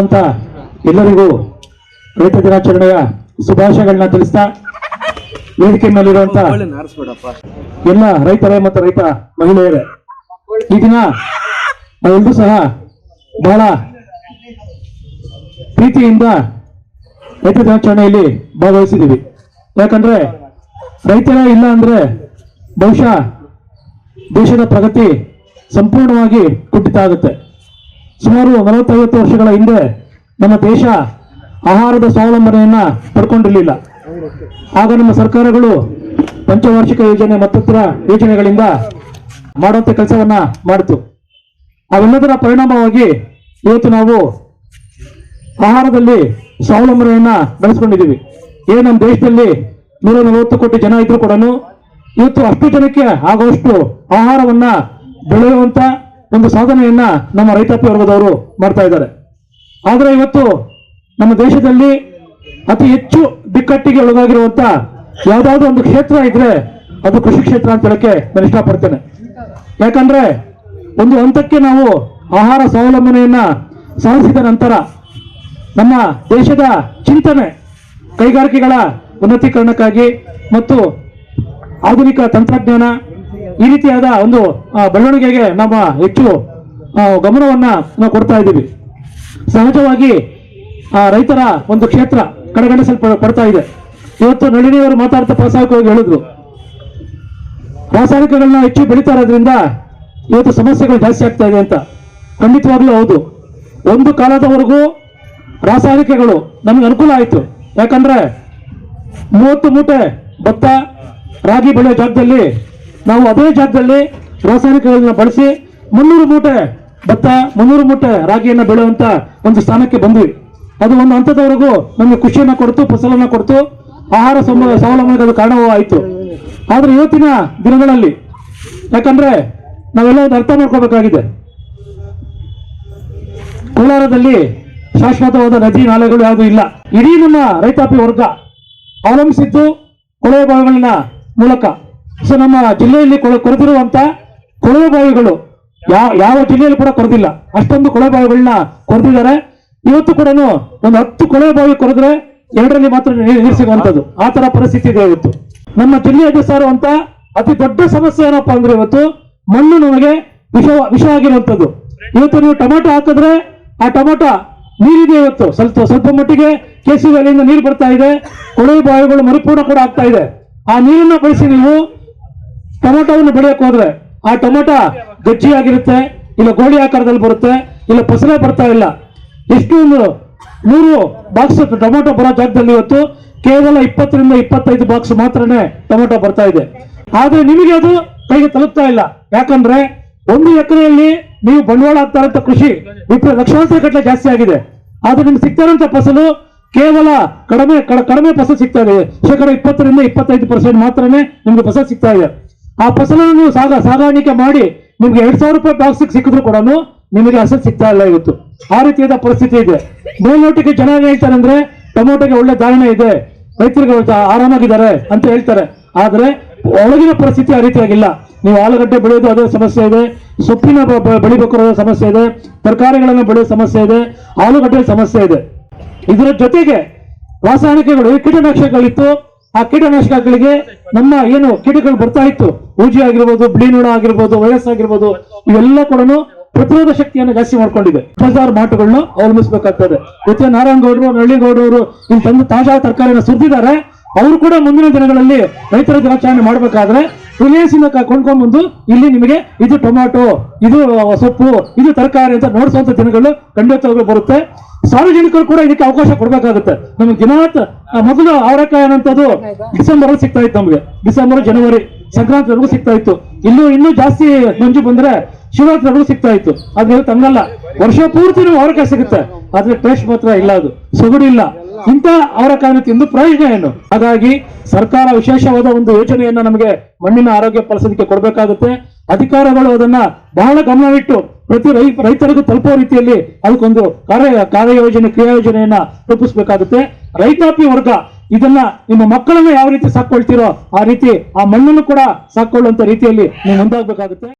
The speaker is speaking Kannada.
ಅಂತ ಎಲ್ಲರಿಗೂ ರೈತ ದಿನಾಚರಣೆಯ ಶುಭಾಶಯಗಳನ್ನ ತಿಳಿಸ್ತಾ ವೇದಿಕೆ ಮೇಲಿರುವಂತ ಎಲ್ಲ ರೈತರೇ ಮತ್ತು ರೈತ ಮಹಿಳೆಯರೇ, ಈ ದಿನ ನಾವೆಲ್ಲರೂ ಸಹ ಬಹಳ ಪ್ರೀತಿಯಿಂದ ರೈತ ದಿನಾಚರಣೆಯಲ್ಲಿ ಭಾಗವಹಿಸಿದ್ದೀವಿ. ಯಾಕಂದ್ರೆ ರೈತರೇ ಇಲ್ಲ ಅಂದ್ರೆ ಬಹುಶಃ ದೇಶದ ಪ್ರಗತಿ ಸಂಪೂರ್ಣವಾಗಿ ಕುಂಠಿತ ಆಗುತ್ತೆ. ಸುಮಾರು ನಲವತ್ತೈವತ್ತು ವರ್ಷಗಳ ಹಿಂದೆ ನಮ್ಮ ದೇಶ ಆಹಾರದ ಸ್ವಾವಲಂಬನೆಯನ್ನ ಪಡ್ಕೊಂಡಿರಲಿಲ್ಲ. ಆಗ ನಮ್ಮ ಸರ್ಕಾರಗಳು ಪಂಚವಾರ್ಷಿಕ ಯೋಜನೆ ಮತ್ತಿತರ ಯೋಜನೆಗಳಿಂದ ಮಾಡುವಂತ ಕೆಲಸವನ್ನ ಮಾಡಿತು. ಅವೆಲ್ಲದರ ಪರಿಣಾಮವಾಗಿ ಇವತ್ತು ನಾವು ಆಹಾರದಲ್ಲಿ ಸ್ವಾವಲಂಬನೆಯನ್ನ ಬೆಳೆಸ್ಕೊಂಡಿದ್ದೀವಿ. ಏ, ನಮ್ಮ ದೇಶದಲ್ಲಿ ನೂರ ನಲವತ್ತು ಕೋಟಿ ಜನ ಇದ್ರು ಕೂಡ ಇವತ್ತು ಅಷ್ಟು ಜನಕ್ಕೆ ಆಗುವಷ್ಟು ಆಹಾರವನ್ನ ಬೆಳೆಯುವಂತ ಒಂದು ಸಾಧನೆಯನ್ನ ನಮ್ಮ ರೈತಾಪಿ ವರ್ಗದವರು ಮಾಡ್ತಾ ಇದ್ದಾರೆ. ಆದರೆ ಇವತ್ತು ನಮ್ಮ ದೇಶದಲ್ಲಿ ಅತಿ ಹೆಚ್ಚು ಬಿಕ್ಕಟ್ಟಿಗೆ ಒಳಗಾಗಿರುವಂತ ಯಾವ್ದಾದ್ರು ಒಂದು ಕ್ಷೇತ್ರ ಇದ್ರೆ ಅದು ಕೃಷಿ ಕ್ಷೇತ್ರ ಅಂತ ಹೇಳಕ್ಕೆ ನಾನು ಇಷ್ಟಪಡ್ತೇನೆ. ಯಾಕಂದ್ರೆ ಒಂದು ಹಂತಕ್ಕೆ ನಾವು ಆಹಾರ ಸ್ವಾವಲಂಬನೆಯನ್ನ ಸಾಧಿಸಿದ ನಂತರ ನಮ್ಮ ದೇಶದ ಚಿಂತನೆ ಕೈಗಾರಿಕೆಗಳ ಉನ್ನತೀಕರಣಕ್ಕಾಗಿ ಮತ್ತು ಆಧುನಿಕ ತಂತ್ರಜ್ಞಾನ ಈ ರೀತಿಯಾದ ಒಂದು ಬೆಳವಣಿಗೆಗೆ ನಮ್ಮ ಹೆಚ್ಚು ಗಮನವನ್ನ ನಾವು ಕೊಡ್ತಾ ಇದ್ದೀವಿ. ಸಹಜವಾಗಿ ರೈತರ ಒಂದು ಕ್ಷೇತ್ರ ಕಡೆಗಣಿಸಲ್ಪ ಪಡ್ತಾ ಇದೆ. ಇವತ್ತು ನಳಿನಿಯವರು ಮಾತಾಡ್ತಾ ಪ್ರಾಸ್ತಾವಿಕವಾಗಿ ಹೇಳಿದ್ರು. ರಾಸಾಯನಿಕಗಳನ್ನ ಹೆಚ್ಚು ಬೆಳೀತಾ ಇರೋದ್ರಿಂದ ಇವತ್ತು ಸಮಸ್ಯೆಗಳು ಜಾಸ್ತಿ ಆಗ್ತಾ ಇದೆ ಅಂತ. ಖಂಡಿತವಾಗ್ಲೂ ಹೌದು. ಒಂದು ಕಾಲದವರೆಗೂ ರಾಸಾಯನಿಕಗಳು ನಮಗೆ ಅನುಕೂಲ ಆಯಿತು. ಯಾಕಂದ್ರೆ ಮೂವತ್ತು ಮೂಟೆ ಭತ್ತ ರಾಗಿ ಬೆಳೆಯೋ ಜಾಗದಲ್ಲಿ ನಾವು ಅದೇ ಜಾಗದಲ್ಲಿ ರಾಸಾಯನಿಕಗಳನ್ನ ಬಳಸಿ ಮುನ್ನೂರು ಮೂಟೆ ಭತ್ತ, ಮುನ್ನೂರು ಮೂಟೆ ರಾಗಿಯನ್ನ ಬೆಳೆಯುವಂತ ಒಂದು ಸ್ಥಾನಕ್ಕೆ ಬಂದ್ವಿ. ಅದು ಒಂದು ಹಂತದವರೆಗೂ ನಮಗೆ ಖುಷಿಯನ್ನ ಕೊಡ್ತು, ಫಸಲನ್ನ ಕೊಡ್ತು, ಆಹಾರ ಸ್ವಾವಲಂಬನೆಗೆ ಅದು ಕಾರಣವೂ ಆಯಿತು. ಆದರೆ ಇವತ್ತಿನ ದಿನಗಳಲ್ಲಿ, ಯಾಕಂದ್ರೆ ನಾವೆಲ್ಲ ಒಂದು ಅರ್ಥ ಮಾಡ್ಕೋಬೇಕಾಗಿದೆ. ಕೋಲಾರದಲ್ಲಿ ಶಾಶ್ವತವಾದ ನದಿ ನಾಲೆಗಳು ಯಾವುದೂ ಇಲ್ಲ. ಇಡೀ ನಮ್ಮ ರೈತಾಪಿ ವರ್ಗ ಅವಲಂಬಿಸಿದ್ದು ಕೊಳವೆ ಬಾವಿಗಳಿನ ಮೂಲಕ. ಸೊ ನಮ್ಮ ಜಿಲ್ಲೆಯಲ್ಲಿ ಕೊರೆದಿರುವಂತ ಕೊಳವೆ ಬಾವಿಗಳು ಯಾವ ಯಾವ ಜಿಲ್ಲೆಯಲ್ಲಿ ಕೂಡ ಕೊರೆದಿಲ್ಲ. ಅಷ್ಟೊಂದು ಕೊಳವೆ ಬಾವಿಗಳನ್ನ ಕೊರೆದಿದ್ದಾರೆ. ಇವತ್ತು ಕೂಡ ಒಂದು ಹತ್ತು ಕೊಳವೆ ಬಾವಿ ಕೊರೆದ್ರೆ ಎರಡರಲ್ಲಿ ಮಾತ್ರ ನೀರು ಸಿಗುವಂತದ್ದು ಆ ತರ ಪರಿಸ್ಥಿತಿ ಇದೆ ಇವತ್ತು. ನಮ್ಮ ಜಿಲ್ಲೆ ಎದುರಿಸಾರುವಂತ ಅತಿ ದೊಡ್ಡ ಸಮಸ್ಯೆ ಏನಪ್ಪಾ ಅಂದ್ರೆ ಇವತ್ತು ಮಣ್ಣು ನಮಗೆ ವಿಷ ವಿಷ ಆಗಿರುವಂತದ್ದು ಇವತ್ತು ನೀವು ಟೊಮೆಟೊ ಹಾಕಿದ್ರೆ ಆ ಟೊಮೆಟೊ ನೀರಿದೆ ಇವತ್ತು. ಸ್ವಲ್ಪ ಸ್ವಲ್ಪ ಮಟ್ಟಿಗೆ ಕೇಸಿ ವ್ಯಾಲಿಯಿಂದ ನೀರು ಬರ್ತಾ ಇದೆ. ಕೊಳವೆ ಬಾವಿಗಳು ಮರುಪೂರ್ಣ ಕೂಡ ಆಗ್ತಾ ಇದೆ. ಆ ನೀರನ್ನ ಬಳಸಿ ನೀವು ಟೊಮೆಟೊವನ್ನು ಬೆಳೆಯಕ್ಕೆ ಹೋದ್ರೆ ಆ ಟೊಮೆಟೊ ಗಜ್ಜಿ ಆಗಿರುತ್ತೆ ಇಲ್ಲ ಗೋಳಿ ಆಕಾರದಲ್ಲಿ ಬರುತ್ತೆ, ಇಲ್ಲ ಫಸಲೇ ಬರ್ತಾ ಇಲ್ಲ. ಎಷ್ಟೊಂದು ನೂರು ಬಾಕ್ಸ್ ಟೊಮೆಟೊ ಬರೋ ಜಾಗದಲ್ಲಿ ಇವತ್ತು ಕೇವಲ ಇಪ್ಪತ್ತರಿಂದ ಇಪ್ಪತ್ತೈದು ಬಾಕ್ಸ್ ಮಾತ್ರನೇ ಟೊಮೆಟೊ ಬರ್ತಾ ಇದೆ. ಆದ್ರೆ ನಿಮಗೆ ಅದು ಕೈಗೆ ತಲುಪ್ತಾ ಇಲ್ಲ. ಯಾಕಂದ್ರೆ ಒಂದು ಎಕರೆಯಲ್ಲಿ ನೀವು ಬಂಡವಾಳ ಆಗ್ತಾ ಇರೋ ಕೃಷಿ ವಿಪರೀತ ಲಕ್ಷಾಂತರ ಗಟ್ಟಲೆ ಜಾಸ್ತಿ ಆಗಿದೆ. ಆದ್ರೆ ನಿಮ್ಗೆ ಸಿಗ್ತಾ ಇರೋಂಥ ಫಸಲು ಕೇವಲ ಕಡಿಮೆ ಕಡಿಮೆ ಫಸಲು ಸಿಗ್ತಾ ಇದೆ. ಶೇಕಡ ಇಪ್ಪತ್ತರಿಂದ ಇಪ್ಪತ್ತೈದು ಪರ್ಸೆಂಟ್ ಮಾತ್ರನೇ ನಿಮ್ಗೆ ಫಸಲು ಸಿಗ್ತಾ ಇದೆ. ಆ ಫಸಲನ್ನು ನೀವು ಸಾಗ, ಸಾಗಾಣಿಕೆ ಮಾಡಿ ನಿಮ್ಗೆ ಎರಡ್ ಸಾವಿರ ರೂಪಾಯಿ ಬಾಕ್ಸ್ ಸಿಕ್ಕಿದ್ರು ಕೂಡ ನಿಮಗೆ ಅಸಲು ಸಿಗ್ತಾ ಇಲ್ಲ ಇವತ್ತು. ಆ ರೀತಿಯಾದ ಪರಿಸ್ಥಿತಿ ಇದೆ. ಮೇಲ್ನೋಟಕ್ಕೆ ಜನ ಏನ್ ಹೇಳ್ತಾರೆ ಅಂದ್ರೆ, ಟೊಮೊಟೊಗೆ ಒಳ್ಳೆ ಧಾರಣೆ ಇದೆ ರೈತರಿಗೆ ಆರಾಮಾಗಿದ್ದಾರೆ ಅಂತ ಹೇಳ್ತಾರೆ. ಆದ್ರೆ ಒಳಗಿನ ಪರಿಸ್ಥಿತಿ ಆ ರೀತಿಯಾಗಿಲ್ಲ. ನೀವು ಆಲೂಗಡ್ಡೆ ಬೆಳೆಯೋದು ಅದೇ ಸಮಸ್ಯೆ ಇದೆ, ಸೊಪ್ಪಿನ ಬ- ಬ- ಬೆಳಿಬೇಕಾದ ಸಮಸ್ಯೆ ಇದೆ, ತರಕಾರಿಗಳನ್ನು ಬೆಳೆಯೋ ಸಮಸ್ಯೆ ಇದೆ, ಆಲೂಗಡ್ಡೆ ಸಮಸ್ಯೆ ಇದೆ. ಇದರ ಜೊತೆಗೆ ರಾಸಾಯನಿಕಗಳು ಕೀಟನಾಶಕಗಳಿತ್ತು ಆ ಕೀಟನಾಶಕಗಳಿಗೆ ನಮ್ಮ ಏನು ಕೀಟಗಳು ಬರ್ತಾ ಇತ್ತು. ಊಜಿ ಆಗಿರ್ಬೋದು, ಬ್ಲೀನುಣ ಆಗಿರ್ಬೋದು, ವೈರಸ್ ಆಗಿರ್ಬೋದು, ಇವೆಲ್ಲ ಕೂಡ ಪ್ರತಿರೋಧ ಶಕ್ತಿಯನ್ನು ಜಾಸ್ತಿ ಮಾಡ್ಕೊಂಡಿದೆ. ಹಜಾರ್ ಮಾಟುಗಳನ್ನ ಅವಲಂಬಿಸಬೇಕಾಗ್ತದೆ. ಜೊತೆ ನಾರಾಯಣಗೌಡರು ನಳ್ಳಿಗೌಡರು ಇಲ್ಲಿ ತಂದು ತಾಜಾ ತರಕಾರಿನ ಸುರಿದಿದ್ದಾರೆ. ಅವರು ಕೂಡ ಮುಂದಿನ ದಿನಗಳಲ್ಲಿ ರೈತರ ದಿನಾಚರಣೆ ಮಾಡಬೇಕಾದ್ರೆ ಕ- ಕೊಂಡ್ಕೊಂಡ್ಬಂದು ಇಲ್ಲಿ ನಿಮಗೆ ಇದು ಟೊಮ್ಯಾಟೊ ಇದು ಸೊಪ್ಪು, ಇದು ತರಕಾರಿ ಅಂತ ನೋಡಿಸುವಂತ ದಿನಗಳು ಖಂಡಿತವಾಗ್ಲೂ ಬರುತ್ತೆ. ಸಾರ್ವಜನಿಕರು ಕೂಡ ಇದಕ್ಕೆ ಅವಕಾಶ ಕೊಡಬೇಕಾಗುತ್ತೆ. ನಮ್ಗೆ ದಿನಾತ್ ಮೊದಲು ಅವರೆಕಾಯಿ ಅನ್ನೋಂಥದ್ದು ಡಿಸೆಂಬರ್ ಸಿಗ್ತಾ ಇತ್ತು ನಮಗೆ. ಡಿಸೆಂಬರ್, ಜನವರಿ ಸಂಕ್ರಾಂತಿವರೆಗೂ ಸಿಗ್ತಾ ಇತ್ತು ಇಲ್ಲೂ, ಇನ್ನೂ ಜಾಸ್ತಿ ಮಂಜು ಬಂದ್ರೆ ಶಿವರಾತ್ರಿವರೆಗೂ ಸಿಗ್ತಾ ಇತ್ತು ಆದ್ರೆ ತಂಗಲ್ಲ ವರ್ಷ ಪೂರ್ತಿ ಅವರೆಕಾಯಿ ಸಿಗುತ್ತೆ. ಆದ್ರೆ ಟೇಸ್ಟ್ ಮಾತ್ರ ಇಲ್ಲ ಅದು. ಸೊಗಡು ಇಲ್ಲ ಅವರ ಕಾರಣಕ್ಕೆ ತಿಂದು ಪ್ರಯೋಜನ ಏನು? ಹಾಗಾಗಿ ಸರ್ಕಾರ ವಿಶೇಷವಾದ ಒಂದು ಯೋಜನೆಯನ್ನ ನಮಗೆ ಮಣ್ಣಿನ ಆರೋಗ್ಯ ಪರಿಸ್ಥಿತಿಗೆ ಕೊಡಬೇಕಾಗುತ್ತೆ. ಅಧಿಕಾರಿಗಳು ಅದನ್ನ ಬಹಳ ಗಮನವಿಟ್ಟು ಪ್ರತಿ ರೈ, ರೈತರಿಗೂ ತಲುಪುವ ರೀತಿಯಲ್ಲಿ ಅದಕ್ಕೊಂದು ಕಾರ್ಯ, ಕಾರ್ಯಯೋಜನೆ, ಕ್ರಿಯಾಯೋಜನೆಯನ್ನ ರೂಪಿಸಬೇಕಾಗುತ್ತೆ. ರೈತಾಪಿ ವರ್ಗ ಇದನ್ನ ನಿಮ್ಮ ಮಕ್ಕಳನ್ನು ಯಾವ ರೀತಿ ಸಾಕೊಳ್ತೀರೋ ಆ ರೀತಿ ಆ ಮಣ್ಣನ್ನು ಕೂಡ ಸಾಕೊಳ್ಳುವಂತ ರೀತಿಯಲ್ಲಿ ನೀವು ಮುಂದಾಗಬೇಕಾಗುತ್ತೆ.